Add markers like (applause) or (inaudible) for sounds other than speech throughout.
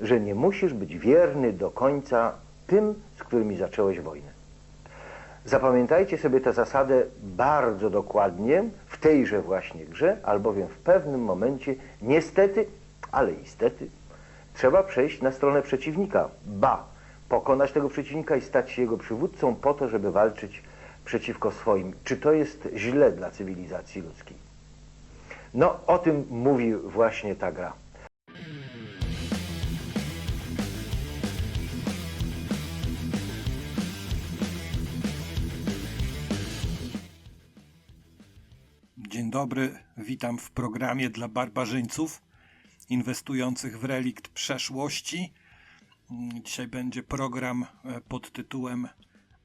że nie musisz być wierny do końca tym, z którymi zacząłeś wojnę. Zapamiętajcie sobie tę zasadę bardzo dokładnie w tejże właśnie grze, albowiem w pewnym momencie, niestety, ale istety, trzeba przejść na stronę przeciwnika. Ba, pokonać tego przeciwnika i stać się jego przywódcą po to, żeby walczyć przeciwko swoim. Czy to jest źle dla cywilizacji ludzkiej? No, o tym mówi właśnie ta gra. Dzień dobry, witam w programie dla barbarzyńców inwestujących w relikt przeszłości. Dzisiaj będzie program e, pod tytułem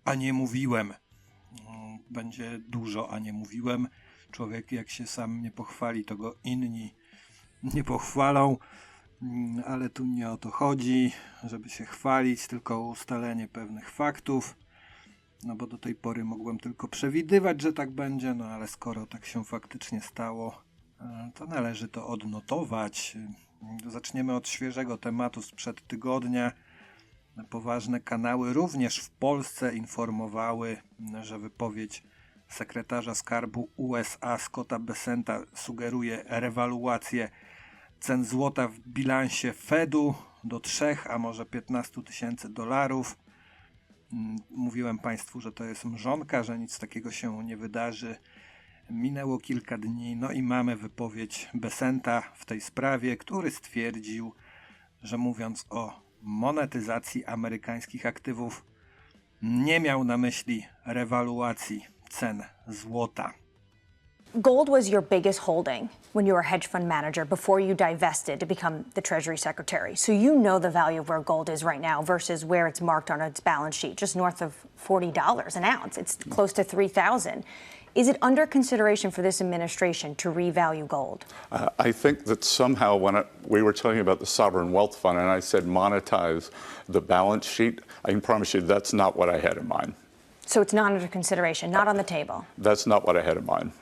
A nie mówiłem. Mm, Będzie dużo, a nie mówiłem. Człowiek, jak się sam nie pochwali, to go inni nie pochwalą. Mm, Ale tu nie o to chodzi, żeby się chwalić, tylko ustalenie pewnych faktów. No bo do tej pory mogłem tylko przewidywać, że tak będzie, no ale skoro tak się faktycznie stało, e, to należy to odnotować. Zaczniemy od świeżego tematu sprzed tygodnia. Poważne kanały również w Polsce informowały, że wypowiedź sekretarza skarbu USA Scotta Besenta sugeruje rewaluację cen złota w bilansie Fedu do 3, a może 15 tysięcy dolarów. Mm, Mówiłem Państwu, że to jest mrzonka, że nic takiego się nie wydarzy. Minęło kilka dni, no i mamy wypowiedź Besenta w tej sprawie, który stwierdził, że mówiąc o monetyzacji amerykańskich aktywów, nie miał na myśli rewaluacji cen złota. Gold was your biggest holding when you were a hedge fund manager before you divested to become the Treasury Secretary. So you know the value of where gold is right now versus where it's marked on its balance sheet, just north of $40 an ounce. It's close to 3000 Is it under consideration for this administration to revalue gold? Uh, I think that somehow when it, we were talking about the sovereign wealth fund and I said monetize the balance sheet, I can promise you that's not what I had in mind. So it's not under consideration, not on the table. That's not what I had in mind.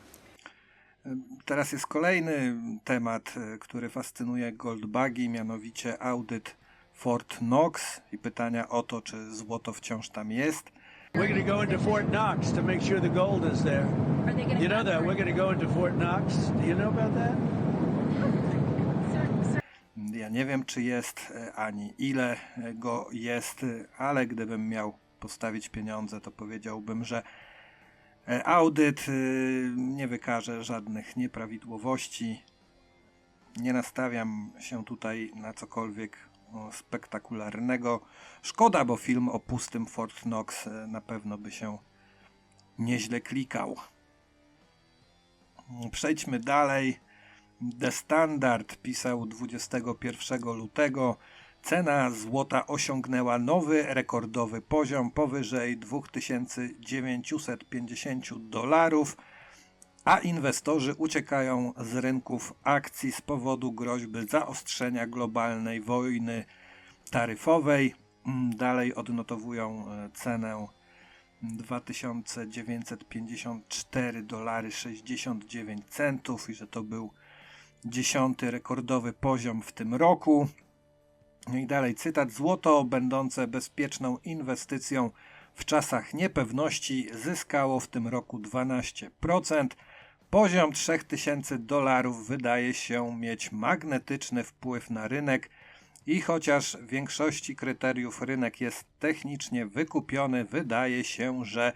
Teraz jest kolejny temat, e, który fascynuje Goldbagi, mianowicie audyt Fort Knox i pytania o to, czy złoto wciąż tam jest. We're going to go into Fort Knox to make sure the gold is there. You know that? We're going to go into Fort Knox. Do you know about that? Ja nie wiem, czy jest, e, ani ile e, go jest, ale gdybym miał postawić pieniądze, to powiedziałbym, że audyt e, nie wykaże żadnych nieprawidłowości. Nie nastawiam się tutaj na cokolwiek spektakularnego. Szkoda, bo film o pustym Fort Knox e, na pewno by się nieźle klikał. Przejdźmy dalej. The Standard pisał 21 lutego. Cena złota osiągnęła nowy rekordowy poziom powyżej 2950 dolarów, a inwestorzy uciekają z rynków akcji z powodu groźby zaostrzenia globalnej wojny taryfowej. Mm, Dalej odnotowują e, cenę 2954 dolary 69 centów i że to był dziesiąty rekordowy poziom w tym roku. No i dalej cytat: Złoto, będące bezpieczną inwestycją w czasach niepewności, zyskało w tym roku 12%. Poziom 3000 dolarów wydaje się mieć magnetyczny wpływ na rynek i chociaż w większości kryteriów rynek jest technicznie wykupiony, wydaje się, że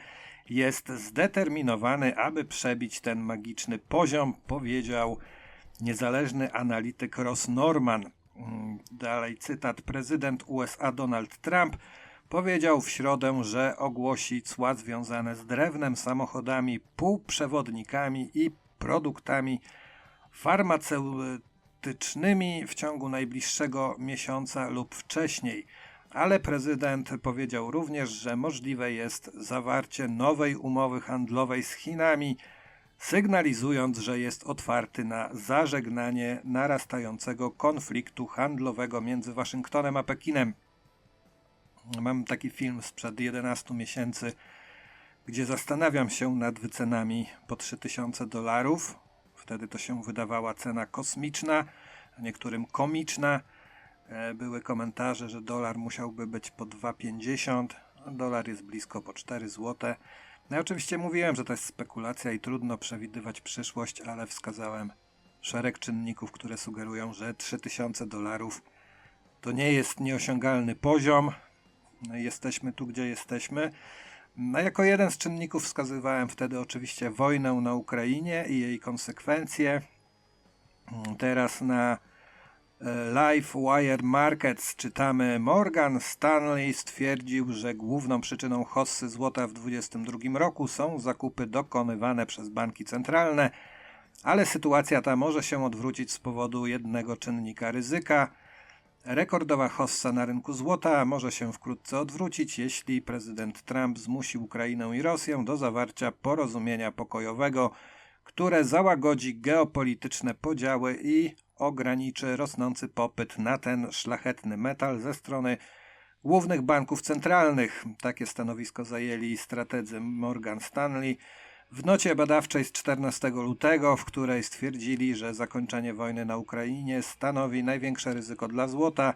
jest zdeterminowany, aby przebić ten magiczny poziom, powiedział niezależny analityk Ross Norman. Mm, Dalej cytat. Prezydent USA Donald Trump powiedział w środę, że ogłosi cła związane z drewnem, samochodami, półprzewodnikami i produktami farmaceutycznymi w ciągu najbliższego miesiąca lub wcześniej. Ale prezydent powiedział również, że możliwe jest zawarcie nowej umowy handlowej z Chinami, sygnalizując, że jest otwarty na zażegnanie narastającego konfliktu handlowego między Waszyngtonem a Pekinem. Mam taki film sprzed 11 miesięcy, gdzie zastanawiam się nad wycenami po 3000 dolarów. Wtedy to się wydawała cena kosmiczna, a niektórym komiczna. E, Były komentarze, że dolar musiałby być po 2,50, a dolar jest blisko po 4 zł. No oczywiście mówiłem, że to jest spekulacja i trudno przewidywać przyszłość, ale wskazałem szereg czynników, które sugerują, że 3000 dolarów to nie jest nieosiągalny poziom. No jesteśmy tu, gdzie jesteśmy. No, jako jeden z czynników wskazywałem wtedy oczywiście wojnę na Ukrainie i jej konsekwencje. Teraz na e, Live Wire Markets czytamy Morgan Stanley stwierdził, że główną przyczyną hossy złota w 2022 roku są zakupy dokonywane przez banki centralne, ale sytuacja ta może się odwrócić z powodu jednego czynnika ryzyka. Rekordowa hossa na rynku złota może się wkrótce odwrócić, jeśli prezydent Trump zmusi Ukrainę i Rosję do zawarcia porozumienia pokojowego, które załagodzi geopolityczne podziały i ograniczy rosnący popyt na ten szlachetny metal ze strony głównych banków centralnych. Takie stanowisko zajęli strategzy Morgan Stanley w nocie badawczej z 14 lutego, w której stwierdzili, że zakończenie wojny na Ukrainie stanowi największe ryzyko dla złota,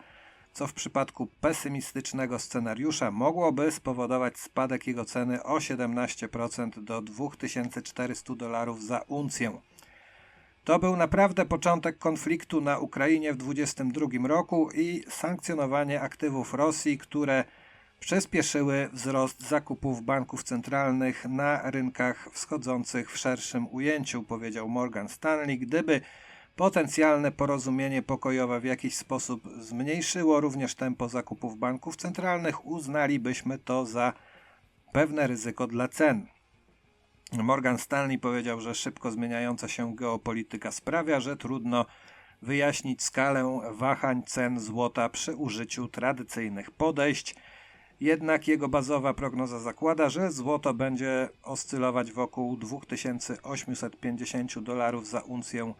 co w przypadku pesymistycznego scenariusza mogłoby spowodować spadek jego ceny o 17% do 2400 dolarów za uncję. To był naprawdę początek konfliktu na Ukrainie w 2022 roku i sankcjonowanie aktywów Rosji, które przyspieszyły wzrost zakupów banków centralnych na rynkach wschodzących w szerszym ujęciu, powiedział Morgan Stanley. Gdyby potencjalne porozumienie pokojowe w jakiś sposób zmniejszyło również tempo zakupów banków centralnych, uznalibyśmy to za pewne ryzyko dla cen. Morgan Stanley powiedział, że szybko zmieniająca się geopolityka sprawia, że trudno wyjaśnić skalę wahań cen złota przy użyciu tradycyjnych podejść. Jednak jego bazowa prognoza zakłada, że złoto będzie oscylować wokół 2850 dolarów za uncję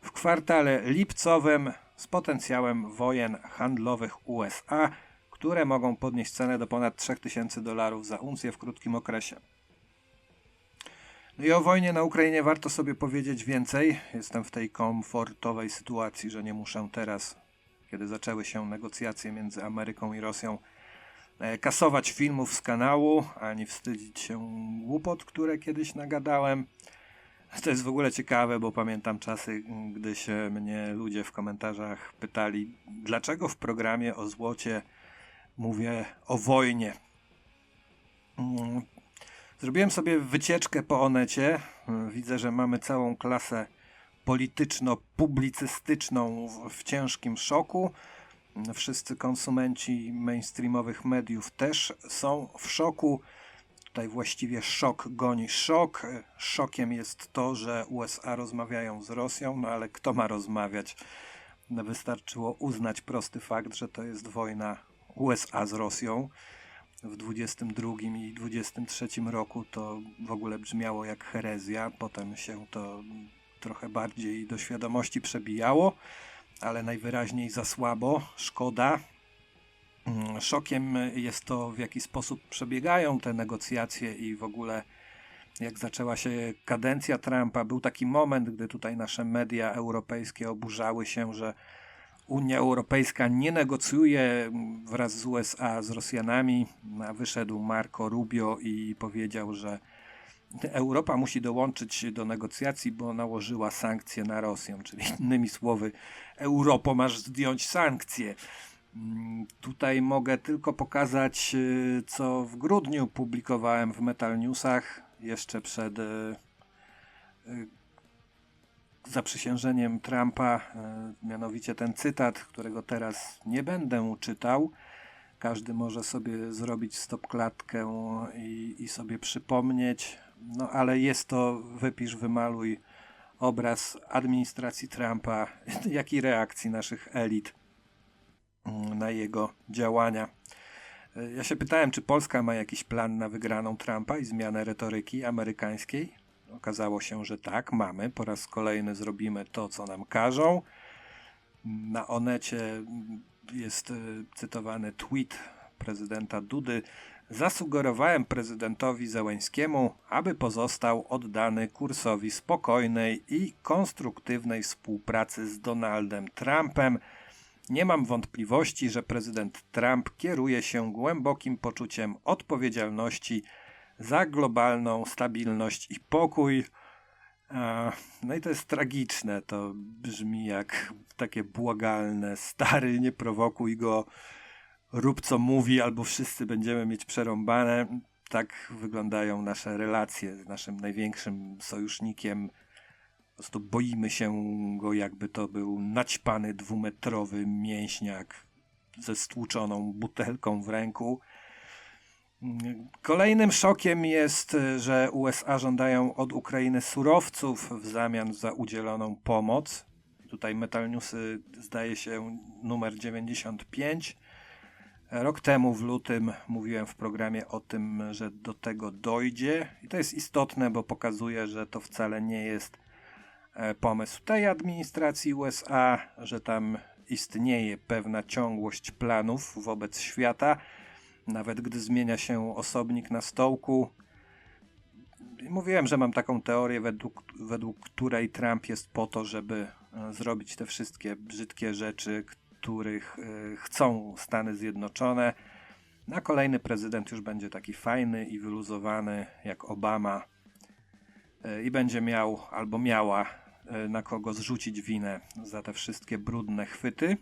w kwartale lipcowym z potencjałem wojen handlowych USA, które mogą podnieść cenę do ponad 3000 dolarów za uncję w krótkim okresie. No i o wojnie na Ukrainie warto sobie powiedzieć więcej. Jestem w tej komfortowej sytuacji, że nie muszę teraz, kiedy zaczęły się negocjacje między Ameryką i Rosją, e, kasować filmów z kanału, ani wstydzić się głupot, które kiedyś nagadałem. To jest w ogóle ciekawe, bo pamiętam czasy, gdy się mnie ludzie w komentarzach pytali, dlaczego w programie o złocie mówię o wojnie. Zrobiłem sobie wycieczkę po Onecie. Widzę, że mamy całą klasę polityczno-publicystyczną w, ciężkim szoku. Wszyscy konsumenci mainstreamowych mediów też są w szoku. Tutaj właściwie szok goni szok. Szokiem jest to, że USA rozmawiają z Rosją, no ale kto ma rozmawiać? Wystarczyło uznać prosty fakt, że to jest wojna USA z Rosją w 22 i 23 roku to w ogóle brzmiało jak herezja. Potem się to trochę bardziej do świadomości przebijało, ale najwyraźniej za słabo. Szkoda. Mm, Szokiem jest to, w jaki sposób przebiegają te negocjacje i w ogóle jak zaczęła się kadencja Trumpa. Był taki moment, gdy tutaj nasze media europejskie oburzały się, że Unia Europejska nie negocjuje wraz z USA z Rosjanami. Wyszedł Marco Rubio i powiedział, że Europa musi dołączyć do negocjacji, bo nałożyła sankcje na Rosję. Czyli innymi słowy, Europo masz zdjąć sankcje. Mm, Tutaj mogę tylko pokazać, y, co w grudniu publikowałem w Metal Newsach, jeszcze przed y, y, zaprzysiężeniem Trumpa, e, mianowicie ten cytat, którego teraz nie będę czytał. Każdy może sobie zrobić stopklatkę i, i sobie przypomnieć, no ale jest to wypisz, wymaluj obraz administracji Trumpa, (laughs) jak i reakcji naszych elit mm, na jego działania. E, Ja się pytałem, czy Polska ma jakiś plan na wygraną Trumpa i zmianę retoryki amerykańskiej. Okazało się, że tak, mamy. Po raz kolejny zrobimy to, co nam każą. Na Onecie jest y, cytowany tweet prezydenta Dudy. Zasugerowałem prezydentowi Zełęńskiemu, aby pozostał oddany kursowi spokojnej i konstruktywnej współpracy z Donaldem Trumpem. Nie mam wątpliwości, że prezydent Trump kieruje się głębokim poczuciem odpowiedzialności za globalną stabilność i pokój. A, No i to jest tragiczne. To brzmi jak takie błagalne. Stary, nie prowokuj go, rób co mówi, albo wszyscy będziemy mieć przerąbane. Tak wyglądają nasze relacje z naszym największym sojusznikiem. Po prostu boimy się go, jakby to był naćpany dwumetrowy mięśniak ze stłuczoną butelką w ręku. Kolejnym szokiem jest, że USA żądają od Ukrainy surowców w zamian za udzieloną pomoc. Tutaj Metal Newsy zdaje się numer 95. Rok temu w lutym mówiłem w programie o tym, że do tego dojdzie i to jest istotne, bo pokazuje, że to wcale nie jest e, pomysł tej administracji USA, że tam istnieje pewna ciągłość planów wobec świata, nawet gdy zmienia się osobnik na stołku. Mówiłem, że mam taką teorię, według, według której Trump jest po to, żeby e, zrobić te wszystkie brzydkie rzeczy, których e, chcą Stany Zjednoczone. A kolejny prezydent już będzie taki fajny i wyluzowany jak Obama e, i będzie miał albo miała na kogo zrzucić winę za te wszystkie brudne chwyty.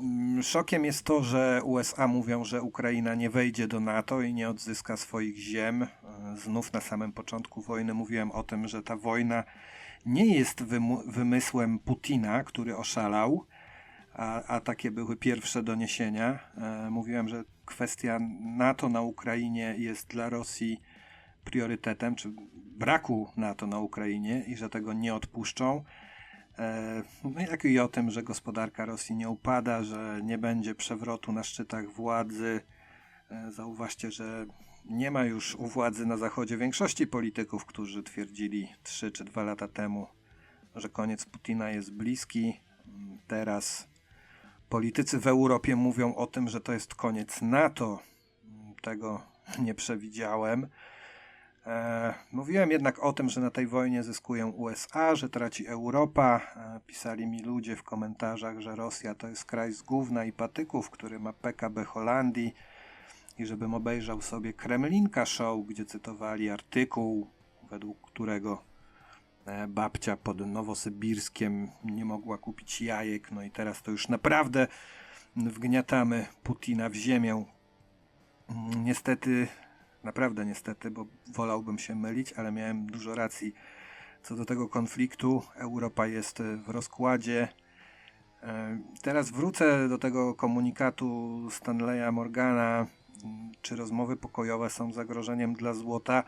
Mm, Szokiem jest to, że USA mówią, że Ukraina nie wejdzie do NATO i nie odzyska swoich ziem. E, Znów na samym początku wojny mówiłem o tym, że ta wojna nie jest wymysłem Putina, który oszalał, a, a takie były pierwsze doniesienia. E, mówiłem, że kwestia NATO na Ukrainie jest dla Rosji priorytetem, czy braku NATO na Ukrainie i że tego nie odpuszczą. E, No jak i o tym, że gospodarka Rosji nie upada, że nie będzie przewrotu na szczytach władzy. E, Zauważcie, że nie ma już u władzy na Zachodzie większości polityków, którzy twierdzili 3 czy 2 lata temu, że koniec Putina jest bliski. Teraz politycy w Europie mówią o tym, że to jest koniec NATO. Tego nie przewidziałem. E, mówiłem jednak o tym, że na tej wojnie zyskują USA, że traci Europa. E, pisali mi ludzie w komentarzach, że Rosja to jest kraj z gówna i patyków, który ma PKB Holandii i żebym obejrzał sobie Kremlinka Show, gdzie cytowali artykuł, według którego e, babcia pod Nowosybirskiem nie mogła kupić jajek, no i teraz to już naprawdę wgniatamy Putina w ziemię. Mm, Niestety, naprawdę niestety, bo wolałbym się mylić, ale miałem dużo racji co do tego konfliktu. Europa jest e, w rozkładzie. E, Teraz wrócę do tego komunikatu Stanleya Morgana, czy rozmowy pokojowe są zagrożeniem dla złota.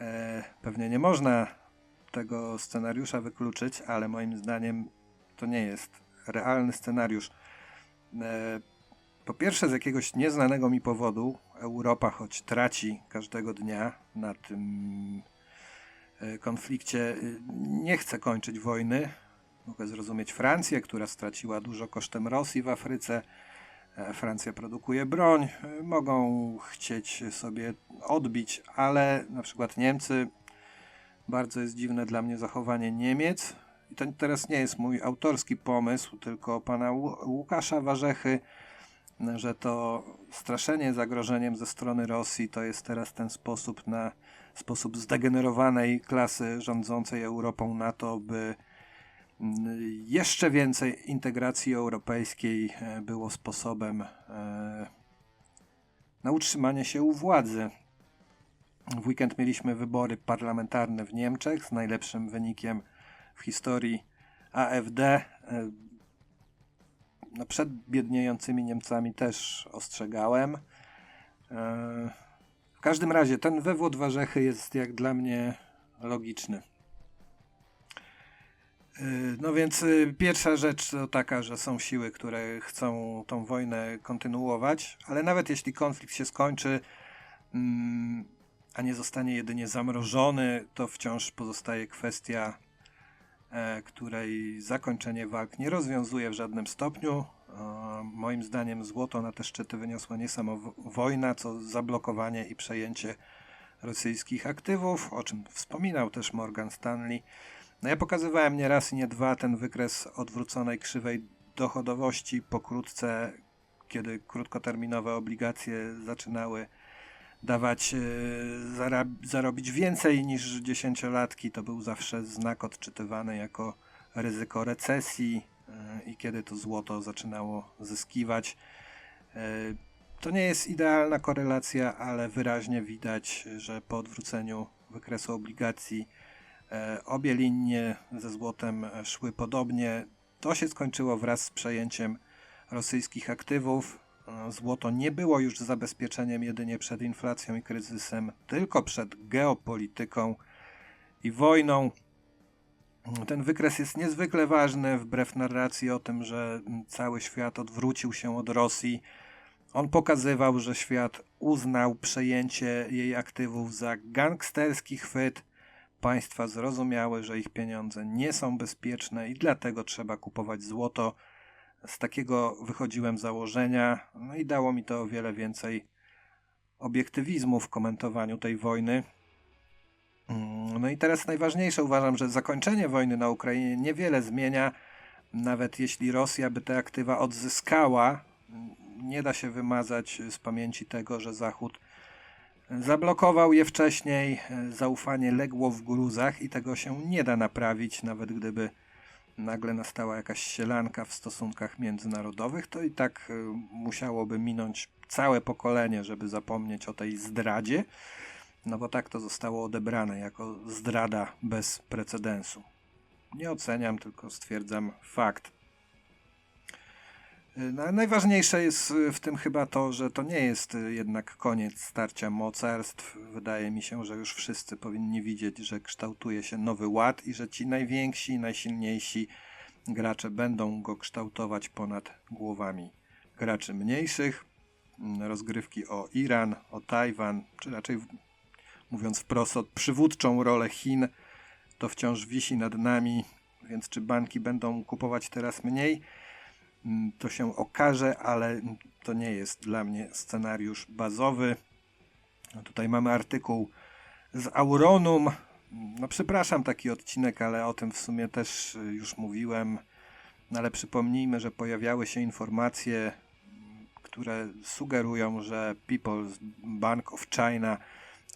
E, Pewnie nie można tego scenariusza wykluczyć, ale moim zdaniem to nie jest realny scenariusz. Po pierwsze, z jakiegoś nieznanego mi powodu Europa, choć traci każdego dnia na tym e, konflikcie, e, nie chce kończyć wojny. Mogę zrozumieć Francję, która straciła dużo kosztem Rosji w Afryce. E, Francja produkuje broń, mogą chcieć sobie odbić, ale na przykład Niemcy, bardzo jest dziwne dla mnie zachowanie Niemiec. I to teraz nie jest mój autorski pomysł, tylko pana Łu- Łukasza Warzechy, że to straszenie zagrożeniem ze strony Rosji to jest teraz ten sposób na sposób zdegenerowanej klasy rządzącej Europą na to, by mm, jeszcze więcej integracji europejskiej e, było sposobem e, na utrzymanie się u władzy. W weekend mieliśmy wybory parlamentarne w Niemczech z najlepszym wynikiem w historii AfD. E, No przed biedniejącymi Niemcami też ostrzegałem. E, W każdym razie ten wywód Warzechy jest jak dla mnie logiczny. Y, No więc y, pierwsza rzecz to taka, że są siły, które chcą tą wojnę kontynuować, ale nawet jeśli konflikt się skończy, mm, a nie zostanie jedynie zamrożony, to wciąż pozostaje kwestia, e, której zakończenie walk nie rozwiązuje w żadnym stopniu. E, Moim zdaniem złoto na te szczyty wyniosła nie samo wo- wojna, co zablokowanie i przejęcie rosyjskich aktywów, o czym wspominał też Morgan Stanley. No ja pokazywałem nie raz i nie dwa ten wykres odwróconej krzywej dochodowości pokrótce, kiedy krótkoterminowe obligacje zaczynały dawać, e, zarobić więcej niż dziesięciolatki. To był zawsze znak odczytywany jako ryzyko recesji e, i kiedy to złoto zaczynało zyskiwać. E, To nie jest idealna korelacja, ale wyraźnie widać, że po odwróceniu wykresu obligacji obie linie ze złotem szły podobnie. To się skończyło wraz z przejęciem rosyjskich aktywów. Złoto nie było już zabezpieczeniem jedynie przed inflacją i kryzysem, tylko przed geopolityką i wojną. Ten wykres jest niezwykle ważny, wbrew narracji o tym, że cały świat odwrócił się od Rosji. On pokazywał, że świat uznał przejęcie jej aktywów za gangsterski chwyt. Państwa zrozumiały, że ich pieniądze nie są bezpieczne i dlatego trzeba kupować złoto. Z takiego wychodziłem założenia, no i dało mi to o wiele więcej obiektywizmu w komentowaniu tej wojny. Mm, No i teraz najważniejsze uważam, że zakończenie wojny na Ukrainie niewiele zmienia. Nawet jeśli Rosja by te aktywa odzyskała, nie da się wymazać z pamięci tego, że Zachód zablokował je wcześniej, zaufanie legło w gruzach i tego się nie da naprawić, nawet gdyby nagle nastała jakaś sielanka w stosunkach międzynarodowych, to i tak y, musiałoby minąć całe pokolenie, żeby zapomnieć o tej zdradzie, no bo tak to zostało odebrane jako zdrada bez precedensu. Nie oceniam, tylko stwierdzam fakt. Najważniejsze jest y, w tym chyba to, że to nie jest y, jednak koniec starcia mocarstw. Wydaje mi się, że już wszyscy powinni widzieć, że kształtuje się nowy ład i że ci najwięksi, najsilniejsi gracze będą go kształtować ponad głowami graczy mniejszych. Mm, Rozgrywki o Iran, o Tajwan, czy raczej mówiąc wprost, o przywódczą rolę Chin, to wciąż wisi nad nami, więc czy banki będą kupować teraz mniej? Mm, to się okaże, ale to nie jest dla mnie scenariusz bazowy. No tutaj mamy artykuł z Auronum. No przepraszam taki odcinek, ale o tym w sumie też y, już mówiłem. No ale przypomnijmy, że pojawiały się informacje, które sugerują, że People's Bank of China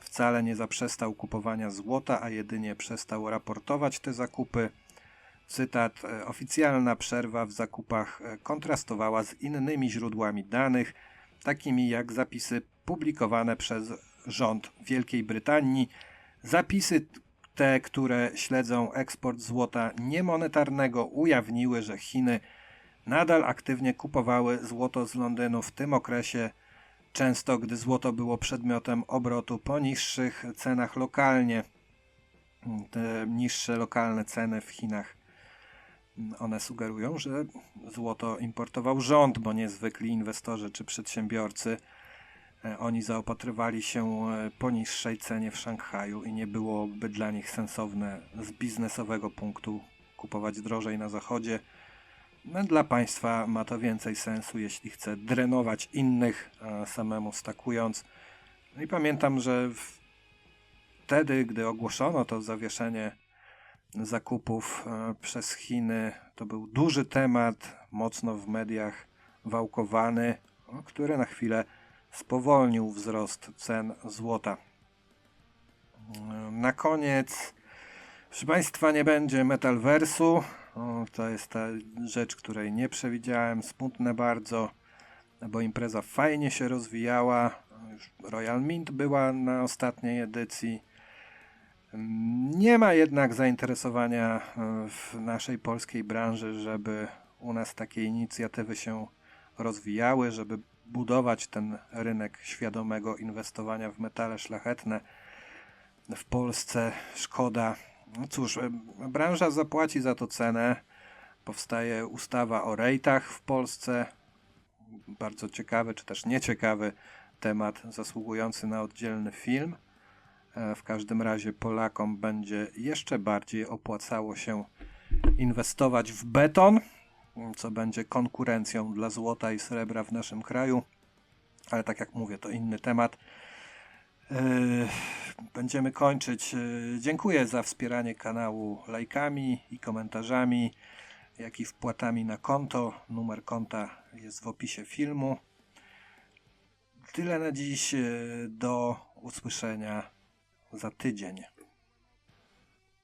wcale nie zaprzestał kupowania złota, a jedynie przestał raportować te zakupy. Cytat: e, Oficjalna przerwa w zakupach e, kontrastowała z innymi źródłami danych, takimi jak zapisy publikowane przez rząd Wielkiej Brytanii. Zapisy te, które śledzą eksport złota niemonetarnego, ujawniły, że Chiny nadal aktywnie kupowały złoto z Londynu w tym okresie, często gdy złoto było przedmiotem obrotu po niższych cenach lokalnie. Te niższe lokalne ceny w Chinach one sugerują, że złoto importował rząd, bo nie zwykli inwestorzy czy przedsiębiorcy. E, Oni zaopatrywali się e, po niższej cenie w Szanghaju i nie byłoby dla nich sensowne z biznesowego punktu kupować drożej na zachodzie. No, dla państwa ma to więcej sensu, jeśli chce drenować innych, samemu stakując. No i pamiętam, że wtedy, gdy ogłoszono to zawieszenie zakupów e, przez Chiny. To był duży temat, mocno w mediach wałkowany, który na chwilę spowolnił wzrost cen złota. E, Na koniec, proszę Państwa, nie będzie metalversu. O, to jest ta rzecz, której nie przewidziałem. Smutne bardzo, bo impreza fajnie się rozwijała. Royal Mint była na ostatniej edycji. Nie ma jednak zainteresowania e, w naszej polskiej branży, żeby u nas takie inicjatywy się rozwijały, żeby budować ten rynek świadomego inwestowania w metale szlachetne w Polsce. Szkoda. No cóż, e, branża zapłaci za to cenę. Powstaje ustawa o rejtach w Polsce. Bardzo ciekawy, czy też nieciekawy temat, zasługujący na oddzielny film. E, W każdym razie Polakom będzie jeszcze bardziej opłacało się inwestować w beton, co będzie konkurencją dla złota i srebra w naszym kraju. Ale tak jak mówię, to inny temat. Yy, będziemy kończyć. E, Dziękuję za wspieranie kanału lajkami i komentarzami, jak i wpłatami na konto. Numer konta jest w opisie filmu. Tyle na dziś. e, Do usłyszenia za tydzień.